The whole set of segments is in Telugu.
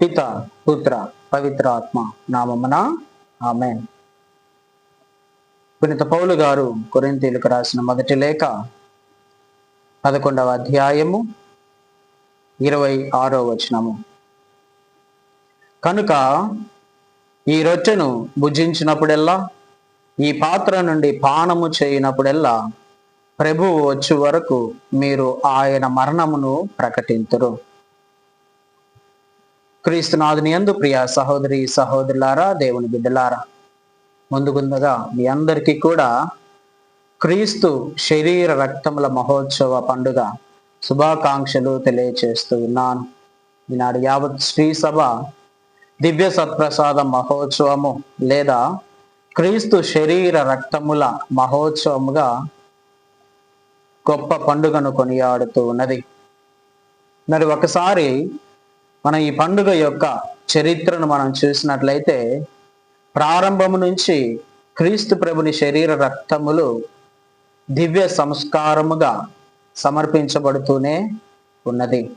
పిత పుత్ర పవిత్రాత్మ నామమున ఆమె పునిత పౌలు గారు కొరింతీలకు రాసిన మొదటి లేఖ పదకొండవ అధ్యాయము ఇరవై ఆరో వచనము. కనుక ఈ రొట్టెను భుజించినప్పుడెల్లా ఈ పాత్ర నుండి పానము చేయనప్పుడెల్లా ప్రభువు వచ్చే వరకు మీరు ఆయన మరణమును ప్రకటింతురు. క్రీస్తునాథుని యందు ప్రియ సహోదరి సహోదరులారా దేవుని బిడ్డలారా ముందుగుందగా మీ అందరికీ కూడా క్రీస్తు శరీర రక్తముల మహోత్సవ పండుగ శుభాకాంక్షలు తెలియచేస్తూ ఉన్నాను. ఈనాడు యావత్ శ్రీ సభ దివ్య సత్ప్రసాద మహోత్సవము లేదా క్రీస్తు శరీర రక్తముల మహోత్సవముగా గొప్ప పండుగను కొనియాడుతూ ఉన్నది. మరి ఒకసారి మనం ఈ పండుగ యొక్క చరిత్రను మనం చూసినట్లయితే ప్రారంభము నుంచి క్రీస్తు ప్రభుని శరీర రక్తములు దివ్య సంస్కారముగా సమర్పించబడుతూనే ఉన్నది.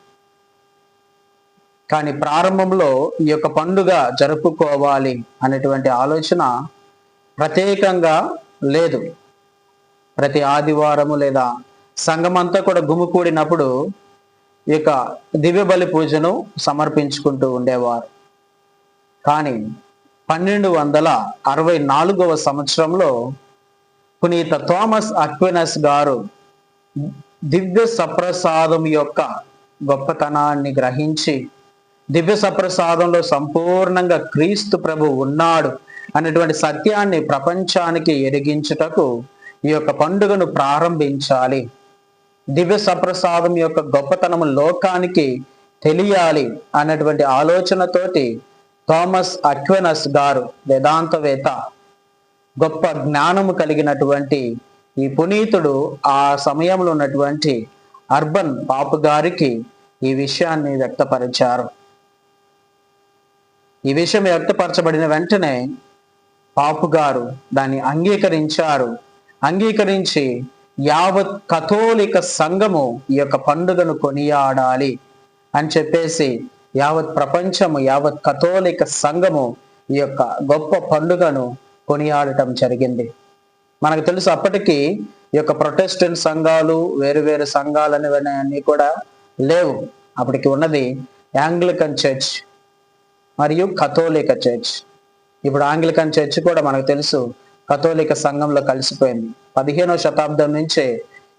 కానీ ప్రారంభంలో ఈ యొక్క పండుగ జరుపుకోవాలి అనేటువంటి ఆలోచన ప్రత్యేకంగా లేదు. ప్రతి ఆదివారము లేదా సంఘమంతా కూడా గుమికూడినప్పుడు ఈ యొక్క దివ్య బలి పూజను సమర్పించుకుంటూ ఉండేవారు. కానీ పన్నెండు వందల అరవై నాలుగవ సంవత్సరంలో పునీత థామస్ అక్వినస్ గారు దివ్య సప్రసాదం యొక్క గొప్పతనాన్ని గ్రహించి దివ్య సప్రసాదంలో సంపూర్ణంగా క్రీస్తు ప్రభు ఉన్నాడు అనేటువంటి సత్యాన్ని ప్రపంచానికి ఎరిగించుటకు ఈ యొక్క పండుగను ప్రారంభించాలి. దివ్య సప్రసాదం యొక్క గొప్పతనం లోకానికి తెలియాలి అన్నటువంటి ఆలోచనతోటి థామస్ అక్వెనస్ గారు వేదాంతవేత్త గొప్ప జ్ఞానము కలిగినటువంటి ఈ పునీతుడు ఆ సమయంలో ఉన్నటువంటి అర్బన్ పాపు గారికి ఈ విషయాన్ని వ్యక్తపరిచారు. ఈ విషయం వ్యక్తపరచబడిన వెంటనే పాపు గారు దాన్ని అంగీకరించారు. అంగీకరించి యావత్ కథోలిక సంఘము ఈ యొక్క పండుగను కొనియాడాలి అని చెప్పేసి యావత్ ప్రపంచము యావత్ కథోలిక సంఘము ఈ యొక్క గొప్ప పండుగను కొనియాడటం జరిగింది. మనకు తెలుసు అప్పటికి ఈ యొక్క ప్రొటెస్టెంట్ సంఘాలు వేరు వేరు సంఘాలు అనేవి కూడా లేవు. అప్పటికి ఉన్నది యాంగ్లికన్ చర్చ్ మరియు కథోలిక చర్చ్ ఇప్పుడు ఆంగ్లికన్ చర్చ్ కూడా మనకు తెలుసు కథోలిక సంఘంలో కలిసిపోయింది. పదిహేనవ శతాబ్దం నుంచే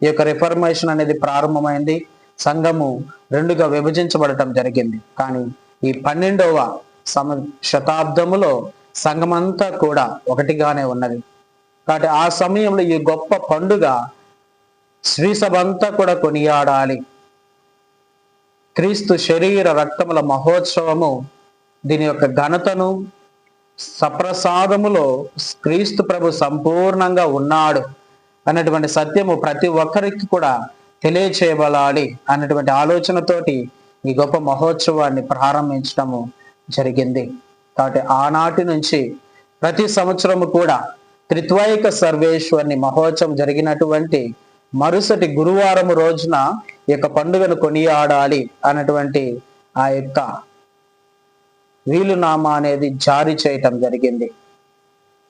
ఈ యొక్క రిఫర్మేషన్ అనేది ప్రారంభమైంది. సంఘము రెండుగా విభజించబడటం జరిగింది. కానీ ఈ పన్నెండవ సమ శతాబ్దములో సంఘమంతా కూడా ఒకటిగానే ఉన్నది. కాబట్టి ఆ సమయంలో ఈ గొప్ప పండుగ శ్రీసభంతా కూడా కొనియాడాలి. క్రీస్తు శరీర రక్తముల మహోత్సవము దీని యొక్క ఘనతను సప్రసాదములో క్రీస్తు ప్రభు సంపూర్ణంగా ఉన్నాడు అన్నటువంటి సత్యము ప్రతి ఒక్కరికి కూడా తెలియచేయబడాలి అన్నటువంటి ఆలోచనతోటి ఈ గొప్ప మహోత్సవాన్ని ప్రారంభించడము జరిగింది. కాబట్టి ఆనాటి నుంచి ప్రతి సంవత్సరము కూడా త్రిత్వైక సర్వేశ్వరిని మహోత్సవం జరిగినటువంటి మరుసటి గురువారం రోజున ఈ యొక్క పండుగను కొనియాడాలి అన్నటువంటి ఆ యొక్క వీలునామా అనేది జారీ చేయటం జరిగింది.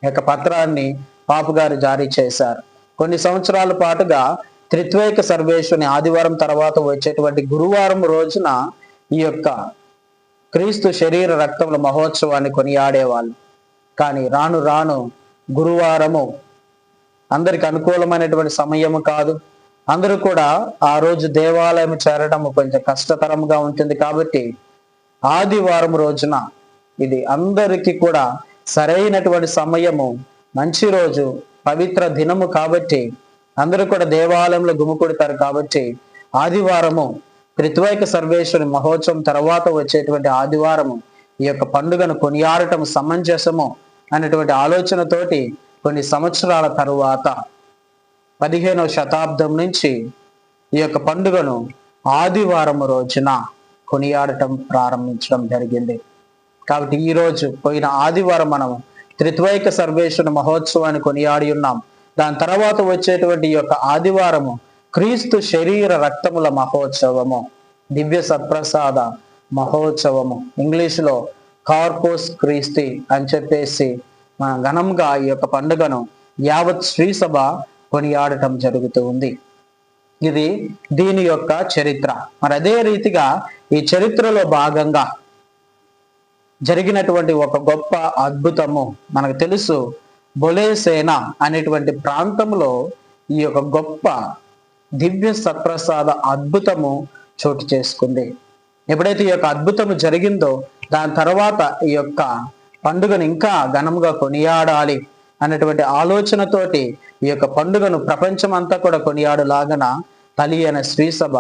ఈ యొక్క పత్రాన్ని పాపు గారు జారీ చేశారు. కొన్ని సంవత్సరాల పాటుగా త్రిత్వైక సర్వేశ్వని ఆదివారం తర్వాత వచ్చేటువంటి గురువారం రోజున ఈ యొక్క క్రీస్తు శరీర రక్తముల మహోత్సవాన్ని కొనియాడేవాళ్ళు. కానీ రాను రాను గురువారము అందరికి అనుకూలమైనటువంటి సమయము కాదు. అందరూ కూడా ఆ రోజు దేవాలయం చేరడం కొంచెం కష్టతరంగా ఉంటుంది కాబట్టి ఆదివారం రోజున ఇది అందరికీ కూడా సరైనటువంటి సమయము మంచి రోజు పవిత్ర దినము కాబట్టి అందరూ కూడా దేవాలయంలో గుమికూడతారు కాబట్టి ఆదివారము త్రిత్వైక సర్వేశ్వరి మహోత్సవం తర్వాత వచ్చేటువంటి ఆదివారము ఈ యొక్క పండుగను కొనియాడటం సమంజసము అనేటువంటి ఆలోచనతోటి కొన్ని సంవత్సరాల తరువాత పదిహేనవ శతాబ్దం నుంచి ఈ యొక్క పండుగను ఆదివారం రోజున కొనియాడటం ప్రారంభించడం జరిగింది. కాబట్టి ఈ రోజు పోయిన ఆదివారం మనం త్రిత్వైక సర్వేశ్వర మహోత్సవాన్ని కొనియాడి ఉన్నాం. దాని తర్వాత వచ్చేటువంటి ఈ యొక్క ఆదివారము క్రీస్తు శరీర రక్తముల మహోత్సవము. దివ్య సత్ప్రసాద మహోత్సవము. ఇంగ్లీషులో కార్పోస్ క్రీస్తి అని చెప్పేసి మన ఘనంగా ఈ యొక్క పండుగను యావత్ శ్రీ సభ కొనియాడటం జరుగుతూ ఉంది. ఇది దీని యొక్క చరిత్ర. మరి అదే రీతిగా ఈ చరిత్రలో భాగంగా జరిగినటువంటి ఒక గొప్ప అద్భుతము మనకు తెలుసు. బొలేసేన అనేటువంటి ప్రాంతంలో ఈ యొక్క గొప్ప దివ్య సత్ప్రసాద అద్భుతము చోటు చేసుకుంది. ఎప్పుడైతే ఈ యొక్క అద్భుతము జరిగిందో దాని తర్వాత ఈ యొక్క పండుగను ఇంకా ఘనంగా కొనియాడాలి అనేటువంటి ఆలోచనతోటి ఈ యొక్క పండుగను ప్రపంచం అంతా కూడా కొనియాడులాగన తలి అనే శ్రీసభ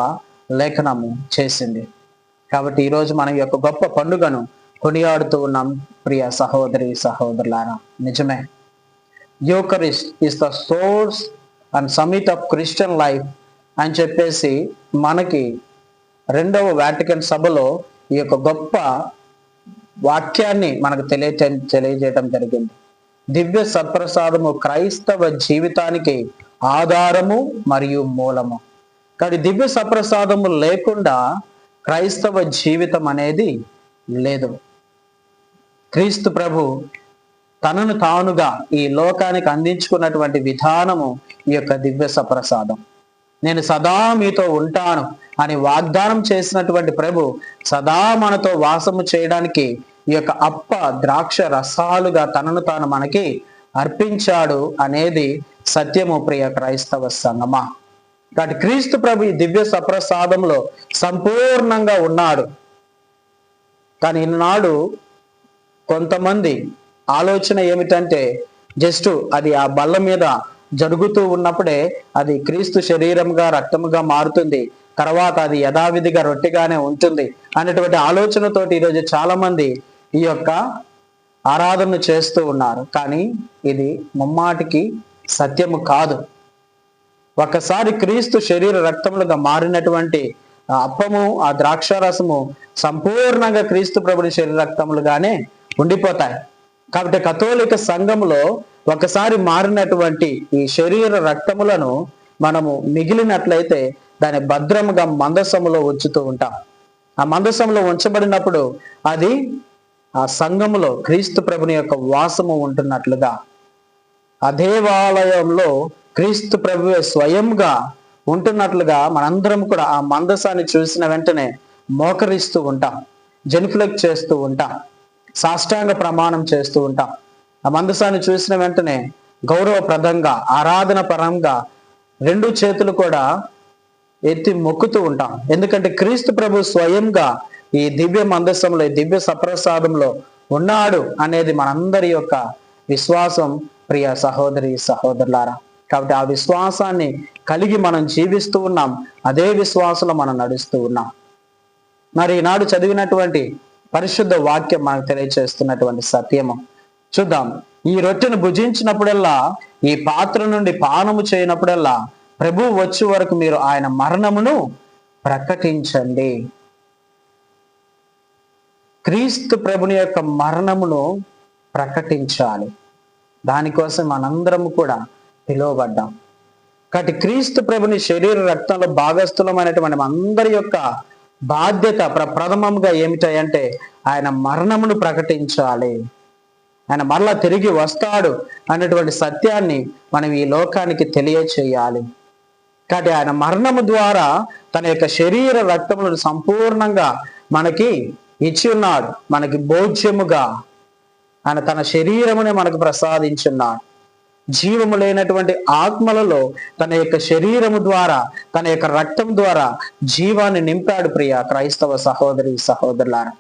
లేఖనము చేసింది. కాబట్టి ఈరోజు మనం ఈ యొక్క గొప్ప పండుగను కొనియాడుతూ ఉన్నాం. ప్రియ సహోదరి సహోదరులారా నిజమే. Eucharist is the source and summit of Christian life అని చెప్పేసి మనకి రెండవ వాటికన్ సభలో ఈ యొక్క గొప్ప వాక్యాన్ని మనకు తెలియ తెలియజేయటం జరిగింది. దివ్య సత్ప్రసాదము క్రైస్తవ జీవితానికి ఆధారము మరియు మూలము. కానీ దివ్య సప్రసాదము లేకుండా క్రైస్తవ జీవితం అనేది లేదు. క్రీస్తు ప్రభు తనను తానుగా ఈ లోకానికి అందించుకున్నటువంటి విధానము ఈ యొక్క దివ్య సప్రసాదం నేను సదా మీతో ఉంటాను అని వాగ్దానం చేసినటువంటి ప్రభు సదా మనతో వాసము చేయడానికి ఈ యొక్క అప్ప ద్రాక్ష రసాలుగా తనను తాను మనకి అర్పించాడు అనేది సత్యము ప్రియ క్రైస్తవ సంగమా కాబట్టి క్రీస్తు ప్రభు ఈ దివ్య సప్రసాదంలో సంపూర్ణంగా ఉన్నాడు. కానీ ఈనాడు కొంతమంది ఆలోచన ఏమిటంటే జస్ట్ అది ఆ బల్ల మీద జరుగుతూ ఉన్నప్పుడే అది క్రీస్తు శరీరంగా రక్తముగా మారుతుంది. తర్వాత అది యథావిధిగా రొట్టెగానే ఉంటుంది అనేటువంటి ఆలోచనతోటి ఈరోజు చాలా మంది ఈ యొక్క ఆరాధన చేస్తూ ఉన్నారు. కానీ ఇది ముమ్మాటికి సత్యము కాదు. ఒకసారి క్రీస్తు శరీర రక్తములుగా మారినటువంటి అప్పము ఆ ద్రాక్షారసము సంపూర్ణంగా క్రీస్తు ప్రభుని శరీర రక్తములుగానే ఉండిపోతాయి. కాబట్టి కథోలిక సంఘములో ఒకసారి మారినటువంటి ఈ శరీర రక్తములను మనము మిగిలినట్లయితే దాని భద్రముగా మందసములో ఉంచుతూ ఉంటాం. ఆ మందసంలో ఉంచబడినప్పుడు అది ఆ సంఘములో క్రీస్తు ప్రభుని యొక్క వాసము ఉంటున్నట్లుగా ఆ దేవాలయంలో క్రీస్తు ప్రభువే స్వయంగా ఉంటున్నట్లుగా మనందరం కూడా ఆ మందసాన్ని చూసిన వెంటనే మోకరిస్తూ ఉంటాం జెనిఫ్లెక్ట్ చేస్తూ ఉంటాం సాష్టాంగ ప్రమాణం చేస్తూ ఉంటాం. ఆ మందసాన్ని చూసిన వెంటనే గౌరవప్రదంగా ఆరాధన పరంగా రెండు చేతులు కూడా ఎత్తి మొక్కుతూ ఉంటాం. ఎందుకంటే క్రీస్తు ప్రభు స్వయంగా ఈ దివ్య మందస్సంలో ఈ దివ్య సప్రసాదంలో ఉన్నాడు అనేది మనందరి యొక్క విశ్వాసం. ప్రియ సహోదరి సహోదరులారా కాబట్టి ఆ విశ్వాసాన్ని కలిగి మనం జీవిస్తూ ఉన్నాం. అదే విశ్వాసంలో మనం నడుస్తూ ఉన్నాం. మరి ఈనాడు చదివినటువంటి పరిశుద్ధ వాక్యం మనకు తెలియచేస్తున్నటువంటి సత్యము. చూద్దాం. ఈ రొట్టెను భుజించినప్పుడల్లా ఈ పాత్ర నుండి పానము చేయనప్పుడల్లా ప్రభు వచ్చే వరకు మీరు ఆయన మరణమును ప్రకటించండి. క్రీస్తు ప్రభుని యొక్క మరణమును ప్రకటించాలి. దానికోసం మనందరము కూడా పిలువబడ్డాం. కాబట్టి క్రీస్తు ప్రభుని శరీర రక్తంలో భాగస్థులమైనటువంటి అందరి యొక్క బాధ్యత ప్రప్రథమంగా ఏమిటంటే ఆయన మరణమును ప్రకటించాలి. ఆయన మరలా తిరిగి వస్తాడు అనేటువంటి సత్యాన్ని మనం ఈ లోకానికి తెలియచేయాలి. కాబట్టి ఆయన మరణము ద్వారా తన యొక్క శరీర రక్తములను సంపూర్ణంగా మనకి ఇచ్చి ఉన్నాడు. మనకి భోజ్యముగా ఆయన తన శరీరమునే మనకు ప్రసాదించున్నాడు. జీవము లేనటువంటి ఆత్మలలో తన యొక్క శరీరము ద్వారా తన యొక్క రక్తం ద్వారా జీవాన్ని నింపాడు ప్రియ క్రైస్తవ సహోదరి సహోదరులారా.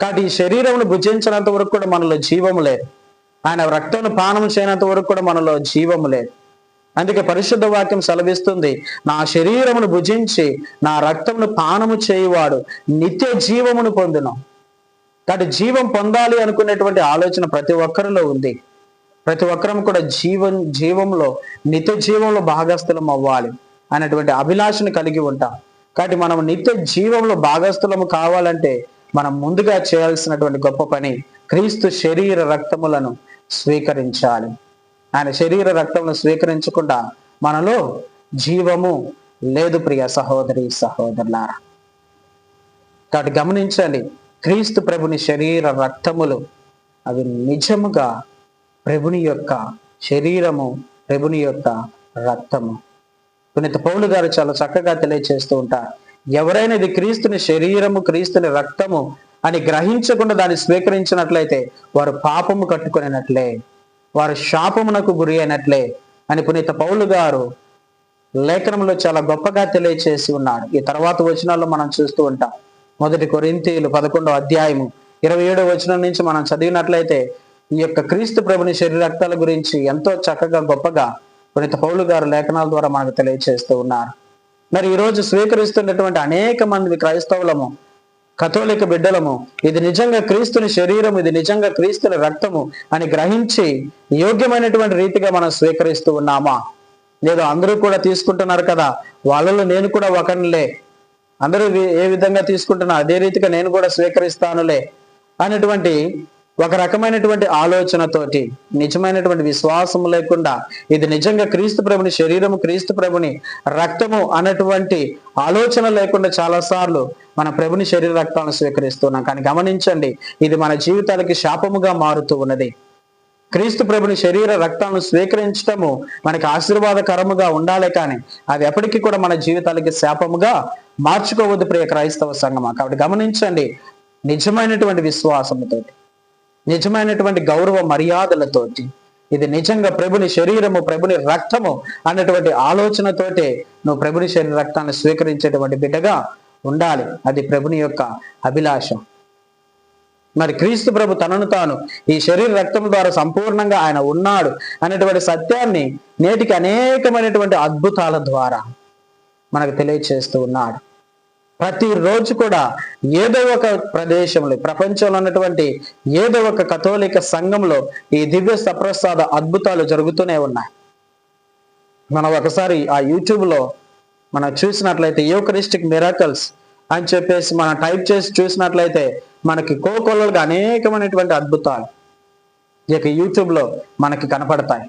కాబట్టి ఈ శరీరమును భుజించినంత వరకు కూడా మనలో జీవము లేదు. ఆయన రక్తం పానం చేయనంత వరకు కూడా మనలో జీవము లేదు. అందుకే పరిశుద్ధ వాక్యం సెలవిస్తుంది నా శరీరమును భుజించి నా రక్తమును పానము చేయువాడు నిత్య జీవమును పొందును. కాబట్టి జీవం పొందాలి అనుకునేటువంటి ఆలోచన ప్రతి ఒక్కరిలో ఉంది. ప్రతి ఒక్కరం కూడా జీవం జీవంలో నిత్య జీవంలో భాగస్థులం అవ్వాలి అనేటువంటి అభిలాషను కలిగి ఉంటాం. కాబట్టి మనం నిత్య జీవంలో భాగస్థులము కావాలంటే మనం ముందుగా చేయాల్సినటువంటి గొప్ప పని క్రీస్తు శరీర రక్తములను స్వీకరించాలి. ఆయన శరీర రక్తంను స్వీకరించకుండా మనలో జీవము లేదు ప్రియ సహోదరి సహోదరులారా. కాబట్టి గమనించండి క్రీస్తు ప్రభుని శరీర రక్తములు అవి నిజముగా ప్రభుని యొక్క శరీరము ప్రభుని యొక్క రక్తము. పునీత పౌలు గారు చాలా చక్కగా తెలియచేస్తూ ఉంటారు ఎవరైనా ఇది క్రీస్తుని శరీరము క్రీస్తుని రక్తము అని గ్రహించకుండా దాన్ని స్వీకరించినట్లయితే వారు పాపము కట్టుకునేనట్లే. వారు శాపమునకు గురి అయినట్లే అని పునీత పౌలు గారు లేఖనంలో చాలా గొప్పగా తెలియచేసి ఉన్నాడు. ఈ తర్వాత వచనాల్లో మనం చూస్తూ ఉంటాం. మొదటి కొరింతీయులు పదకొండవ అధ్యాయము ఇరవై ఏడవ వచనం నుంచి మనం చదివినట్లయితే ఈ యొక్క క్రీస్తు ప్రభుని శరీరక్తాల గురించి ఎంతో చక్కగా గొప్పగా పునీత పౌలు గారు లేఖనాల ద్వారా మనకు తెలియచేస్తూ ఉన్నారు. మరి ఈ రోజు స్వీకరిస్తున్నటువంటి అనేక మంది క్రైస్తవులము కథోలిక బిడ్డలము ఇది నిజంగా క్రీస్తుని శరీరం ఇది నిజంగా క్రీస్తుని రక్తము అని గ్రహించి యోగ్యమైనటువంటి రీతిగా మనం స్వీకరిస్తూ ఉన్నామా? లేదు అందరూ కూడా తీసుకుంటున్నారు కదా వాళ్ళలో నేను కూడా ఒకనిలే అందరూ ఏ విధంగా తీసుకుంటున్నా అదే రీతిగా నేను కూడా స్వీకరిస్తానులే అనేటువంటి ఒక రకమైనటువంటి ఆలోచనతోటి నిజమైనటువంటి విశ్వాసం లేకుండా ఇది నిజంగా క్రీస్తు ప్రభుని శరీరము క్రీస్తు ప్రభుని రక్తము అన్నటువంటి ఆలోచన లేకుండా చాలా సార్లు మన ప్రభుని శరీర రక్తాలను స్వీకరిస్తున్నాం. కానీ గమనించండి ఇది మన జీవితాలకి శాపముగా మారుతూ ఉన్నది. క్రీస్తు ప్రభుని శరీర రక్తాలను స్వీకరించటము మనకి ఆశీర్వాదకరముగా ఉండాలి కానీ అది ఎప్పటికీ కూడా మన జీవితాలకి శాపముగా మార్చుకోవద్దు ప్రియ క్రైస్తవ సంగమా కాబట్టి గమనించండి నిజమైనటువంటి విశ్వాసంతో నిజమైనటువంటి గౌరవ మర్యాదలతోటి ఇది నిజంగా ప్రభుని శరీరము ప్రభుని రక్తము అన్నటువంటి ఆలోచనతోటే నువ్వు ప్రభుని శరీర రక్తాన్ని స్వీకరించేటువంటి బిడ్డగా ఉండాలి. అది ప్రభుని యొక్క అభిలాషం. మరి క్రీస్తు ప్రభు తనను తాను ఈ శరీర రక్తం ద్వారా సంపూర్ణంగా ఆయన ఉన్నాడు అనేటువంటి సత్యాన్ని నేటికి అనేకమైనటువంటి అద్భుతాల ద్వారా మనకు తెలియచేస్తూ ఉన్నాడు. ప్రతిరోజు కూడా ఏదో ఒక ప్రదేశంలో ప్రపంచంలో ఉన్నటువంటి ఏదో ఒక కథోలిక సంఘంలో ఈ దివ్య సప్రసాద అద్భుతాలు జరుగుతూనే ఉన్నాయి. మనం ఒకసారి ఆ యూట్యూబ్లో మనం చూసినట్లయితే యూకరిస్టిక్ మిరాకల్స్ అని చెప్పేసి మనం టైప్ చేసి చూసినట్లయితే మనకి కోకొల్లలుగా అనేకమైనటువంటి అద్భుతాలు ఈ యొక్క యూట్యూబ్లో మనకి కనపడతాయి.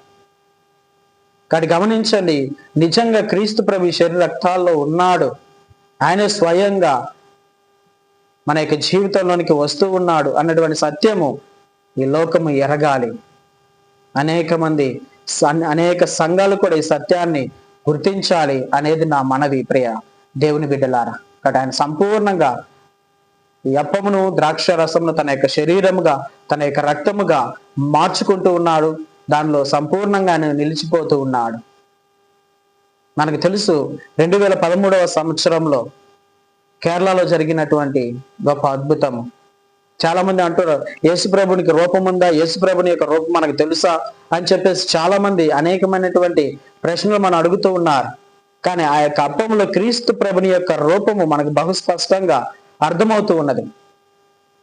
కానీ గమనించండి నిజంగా క్రీస్తు ప్రభు శరీర రక్తాల్లో ఉన్నాడు. ఆయన స్వయంగా మన యొక్క జీవితంలోనికి వస్తూ ఉన్నాడు అన్నటువంటి సత్యము ఈ లోకము ఎరగాలి. అనేక మంది అనేక సంఘాలు కూడా ఈ సత్యాన్ని గుర్తించాలి అనేది నా మనవి ప్రియ దేవుని బిడ్డలారా. కాబట్టి ఆయన సంపూర్ణంగా ఈ అప్పమును ద్రాక్ష రసమును తన యొక్క శరీరముగా తన యొక్క రక్తముగా మార్చుకుంటూ ఉన్నాడు. దానిలో సంపూర్ణంగా ఆయన నిలిచిపోతూ ఉన్నాడు. మనకు తెలుసు రెండు వేల పదమూడవ సంవత్సరంలో కేరళలో జరిగినటువంటి గొప్ప అద్భుతము. చాలామంది అంటారు యేసుప్రభునికి రూపం ఉందా? యేసుప్రభుని యొక్క రూపం మనకు తెలుసా? అని చెప్పేసి చాలామంది అనేకమైనటువంటి ప్రశ్నలు మనం అడుగుతూ ఉన్నారు. కానీ ఆ యొక్క అప్పములో క్రీస్తు ప్రభుని యొక్క రూపము మనకు బహు స్పష్టంగా అర్థమవుతూ ఉన్నది.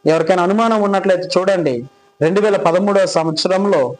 ఎవరికైనా అనుమానం ఉన్నట్లయితే చూడండి రెండు వేల పదమూడవ సంవత్సరంలో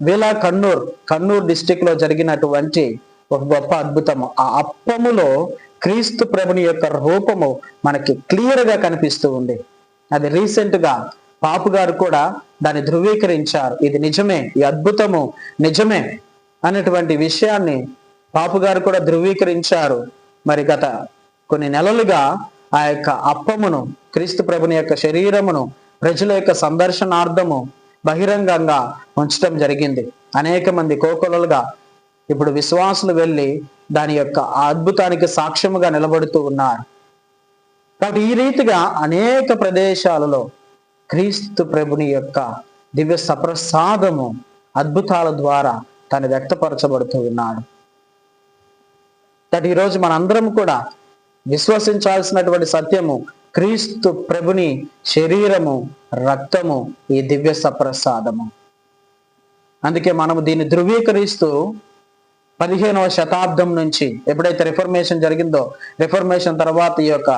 విలా కన్నూర్ కన్నూర్ డిస్టిక్లో జరిగినటువంటి ఒక గొప్ప అద్భుతము. ఆ అప్పములో క్రీస్తు ప్రభుని యొక్క రూపము మనకి క్లియర్గా కనిపిస్తూ ఉంది. అది రీసెంట్గా పాపు గారు కూడా దాన్ని ధృవీకరించారు. ఇది నిజమే ఈ అద్భుతము నిజమే అనేటువంటి విషయాన్ని పాపు గారు కూడా ధృవీకరించారు. మరి గత కొన్ని నెలలుగా ఆ యొక్క అప్పమును క్రీస్తు ప్రభుని యొక్క శరీరమును ప్రజల యొక్క సందర్శనార్థము బహిరంగంగా ఉంచడం జరిగింది. అనేక మంది కోకొలలుగా ఇప్పుడు విశ్వాసులు వెళ్ళి దాని యొక్క ఆ అద్భుతానికి సాక్ష్యముగా నిలబడుతూ ఉన్నారు. కాబట్టి ఈ రీతిగా అనేక ప్రదేశాలలో క్రీస్తు ప్రభుని యొక్క దివ్య సప్రసాదము అద్భుతాల ద్వారా తను వ్యక్తపరచబడుతూ ఉన్నాడు. దట్ ఈరోజు మనందరం కూడా విశ్వసించాల్సినటువంటి సత్యము క్రీస్తు ప్రభుని శరీరము రక్తము ఈ దివ్య సప్రసాదము. అందుకే మనము దీన్ని ధృవీకరిస్తూ పదిహేనవ శతాబ్దం నుంచి ఎప్పుడైతే రిఫర్మేషన్ జరిగిందో రిఫర్మేషన్ తర్వాత ఈ యొక్క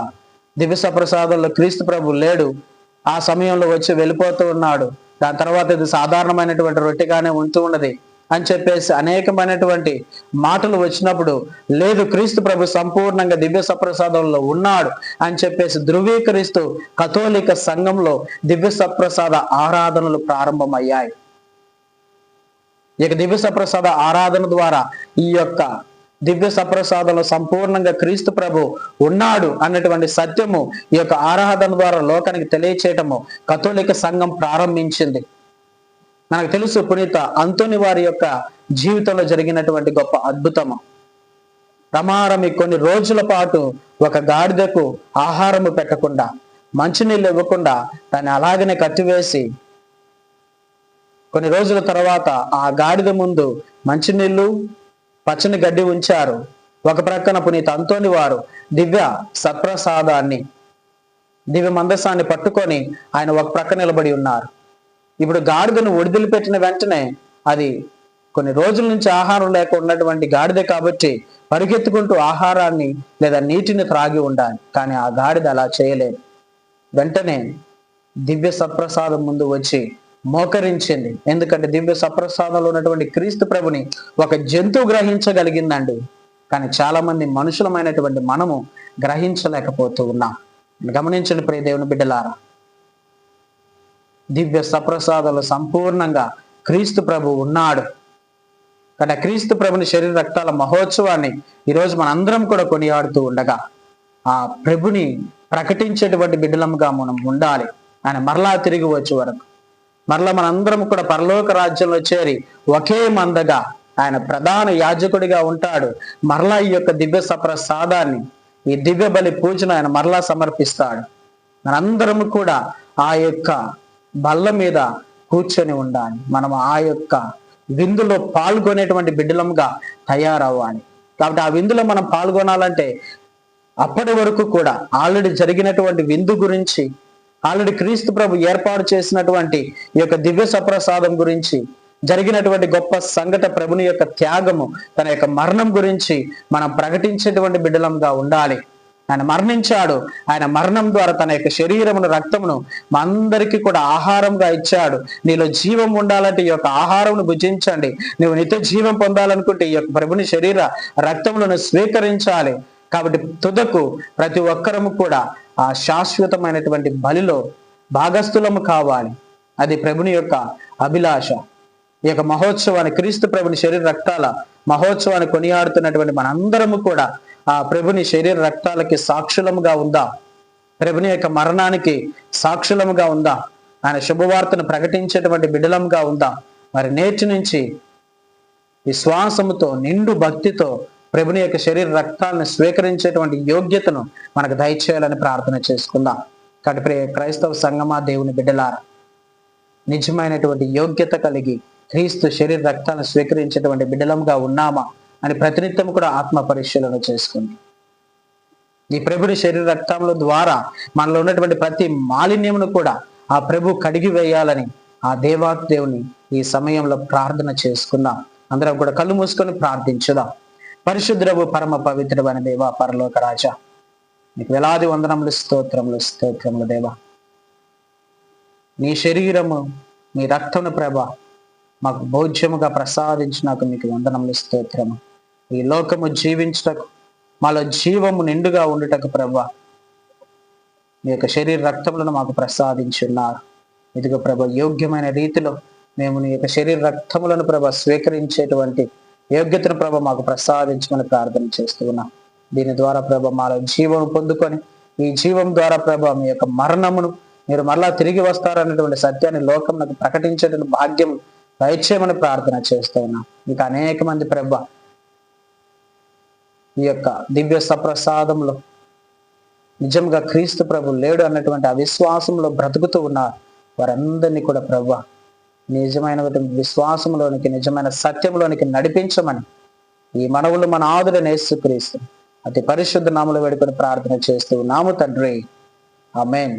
దివ్య సప్రసాదంలో క్రీస్తు ప్రభు లేడు ఆ సమయంలో వచ్చి వెళ్ళిపోతూ ఉన్నాడు. దాని తర్వాత ఇది సాధారణమైనటువంటి రొట్టెగానే ఉంటూ ఉన్నది అని చెప్పేసి అనేకమైనటువంటి మాటలు వచ్చినప్పుడు లేదు క్రీస్తు ప్రభు సంపూర్ణంగా దివ్య సప్రసాదంలో ఉన్నాడు అని చెప్పేసి ధృవీకరిస్తూ కథోలిక సంఘంలో దివ్య సప్రసాద ఆరాధనలు ప్రారంభమయ్యాయి. ఇక దివ్య సప్రసాద ఆరాధన ద్వారా ఈ యొక్క దివ్య సప్రసాదంలో సంపూర్ణంగా క్రీస్తు ప్రభు ఉన్నాడు అన్నటువంటి సత్యము ఈ యొక్క ఆరాధన ద్వారా లోకానికి తెలియచేయటము కథోలిక సంఘం ప్రారంభించింది. నాకు తెలుసు పునీత అంతోని వారి యొక్క జీవితంలో జరిగినటువంటి గొప్ప అద్భుతము. రమారమి కొన్ని రోజుల పాటు ఒక గాడిదకు ఆహారము పెట్టకుండా మంచినీళ్ళు ఇవ్వకుండా దాన్ని అలాగనే కట్టివేసి కొన్ని రోజుల తర్వాత ఆ గాడిద ముందు మంచినీళ్ళు పచ్చని గడ్డి ఉంచారు. ఒక ప్రక్కన పునీత అంతోని వారు దివ్య సత్ప్రసాదాన్ని దివ్య మందసాన్ని పట్టుకొని ఆయన ఒక ప్రక్క నిలబడి ఉన్నారు. ఇప్పుడు గాడిదను ఒడిదిలి పెట్టిన వెంటనే అది కొన్ని రోజుల నుంచి ఆహారం లేక ఉన్నటువంటి గాడిద కాబట్టి పరిగెత్తుకుంటూ ఆహారాన్ని లేదా నీటిని త్రాగి ఉండాలి. కానీ ఆ గాడిద అలా చేయలేదు. వెంటనే దివ్య సప్రసాదం ముందు వచ్చి మోకరించింది. ఎందుకంటే దివ్య సప్రసాదంలో ఉన్నటువంటి క్రీస్తు ప్రభుని ఒక జంతువు గ్రహించగలిగిందండి. కానీ చాలా మంది మనుషులమైనటువంటి మనము గ్రహించలేకపోతూ ఉన్నాం. గమనించండి ప్రియ దేవుని బిడ్డలారా. దివ్య సప్రసాదాలు సంపూర్ణంగా క్రీస్తు ప్రభు ఉన్నాడు. కానీ ఆ క్రీస్తు ప్రభుని శరీర రక్తాల మహోత్సవాన్ని ఈరోజు మనందరం కూడా కొనియాడుతూ ఉండగా ఆ ప్రభుని ప్రకటించేటువంటి బిడ్డలముగా మనం ఉండాలి. ఆయన మరలా తిరిగి వచ్చే వరకు. మరలా మనందరం కూడా పరలోక రాజ్యంలో చేరి ఒకే మందగా ఆయన ప్రధాన యాజకుడిగా ఉంటాడు. మరలా ఈ యొక్క దివ్య సప్రసాదాన్ని ఈ దివ్య బలి పూజను ఆయన మరలా సమర్పిస్తాడు. మనందరం కూడా ఆ యొక్క బల్ల మీద కూర్చొని ఉండాలి. మనం ఆ యొక్క విందులో పాల్గొనేటువంటి బిడ్డలముగా తయారవ్వాలి. కాబట్టి ఆ విందులో మనం పాల్గొనాలంటే అప్పటి వరకు కూడా ఆల్రెడీ జరిగినటువంటి విందు గురించి ఆల్రెడీ క్రీస్తు ప్రభు ఏర్పాటు చేసినటువంటి ఈ యొక్క దివ్య సప్రసాదం గురించి జరిగినటువంటి గొప్ప సంఘట ప్రభుని యొక్క త్యాగము తన యొక్క మరణం గురించి మనం ప్రకటించేటువంటి బిడ్డలంగా ఉండాలి. ఆయన మరణించాడు. ఆయన మరణం ద్వారా తన యొక్క శరీరమును రక్తమును మా అందరికీ కూడా ఆహారంగా ఇచ్చాడు. నీలో జీవం ఉండాలంటే ఈ యొక్క ఆహారమును భుజించండి. నువ్వు నిత్య జీవం పొందాలనుకుంటే ఈ యొక్క ప్రభుని శరీర రక్తములను స్వీకరించాలి. కాబట్టి తుదకు ప్రతి ఒక్కరము కూడా ఆ శాశ్వతమైనటువంటి బలిలో భాగస్థులము కావాలి. అది ప్రభుని యొక్క అభిలాష. ఈ యొక్క మహోత్సవాన్ని క్రీస్తు ప్రభుని శరీర రక్తాల మహోత్సవాన్ని కొనియాడుతున్నటువంటి మనందరము కూడా ఆ ప్రభుని శరీర రక్తాలకి సాక్షులముగా ఉందా? ప్రభుని యొక్క మరణానికి సాక్షులముగా ఉందా? ఆయన శుభవార్తను ప్రకటించేటువంటి బిడలముగా ఉందా? మరి నేటి నుంచి విశ్వాసముతో నిండు భక్తితో ప్రభుని యొక్క శరీర రక్తాలను స్వీకరించేటువంటి యోగ్యతను మనకు దయచేయాలని ప్రార్థన చేసుకుందాం. కాబట్టి క్రైస్తవ సంగమా దేవుని బిడ్డలారా నిజమైనటువంటి యోగ్యత కలిగి క్రీస్తు శరీర రక్తాలను స్వీకరించేటువంటి బిడ్డలంగా ఉన్నామా అని ప్రతినిత్యం కూడా ఆత్మ పరిశీలన చేసుకుంది. ఈ ప్రభుని శరీర రక్తముల ద్వారా మనలో ఉన్నటువంటి ప్రతి మాలిన్యమును కూడా ఆ ప్రభు కడిగి వేయాలని ఆ దేవాత్ దేవుని ఈ సమయంలో ప్రార్థన చేసుకుందాం. అందరం కూడా కళ్ళు మూసుకొని ప్రార్థించుదాం. పరిశుద్రవు పరమ పవిత్రమైన దేవ పరలోక రాజా. నీకు వేలాది వందనములు స్తోత్రములు స్తోత్రములు దేవ. నీ శరీరము నీ రక్తమును ప్రభ మాకు భోజ్యముగా ప్రసాదించినాక మీకు వందనములు స్తోత్రము. ఈ లోకము జీవించుటకు మాలో జీవము నిండుగా ఉండుటకు ప్రభ మీ యొక్క శరీర రక్తములను మాకు ప్రసాదించున్నారు. ఇదిగో ప్రభ యోగ్యమైన రీతిలో మేము నీ యొక్క శరీర రక్తములను ప్రభ స్వీకరించేటువంటి యోగ్యతను ప్రభ మాకు ప్రసాదించమని ప్రార్థన చేస్తూ ఉన్నాం దీని ద్వారా ప్రభ మాలో జీవం పొందుకొని ఈ జీవం ద్వారా ప్రభ మీ యొక్క మరణమును మీరు మరలా తిరిగి వస్తారన్నటువంటి సత్యాన్ని లోకం నాకు ప్రకటించేటువంటి భాగ్యం దయచేయమని ప్రార్థన చేస్తూ ఉన్నాం మీకు అనేక మంది ప్రభ ఈ యొక్క దివ్య సప్రసాదంలో నిజంగా క్రీస్తు ప్రభు లేడు అన్నటువంటి అవిశ్వాసంలో బ్రతుకుతూ ఉన్నారు. వారందరినీ కూడా ప్రభు నిజమైన విశ్వాసంలోనికి నిజమైన సత్యంలోనికి నడిపించమని ఈ మనవులు మన ఆదుడు యేసుక్రీస్తు అతి పరిశుద్ధ నామలు వేడుకొని ప్రార్థన చేస్తూ నాము తండ్రి. ఆమెన్.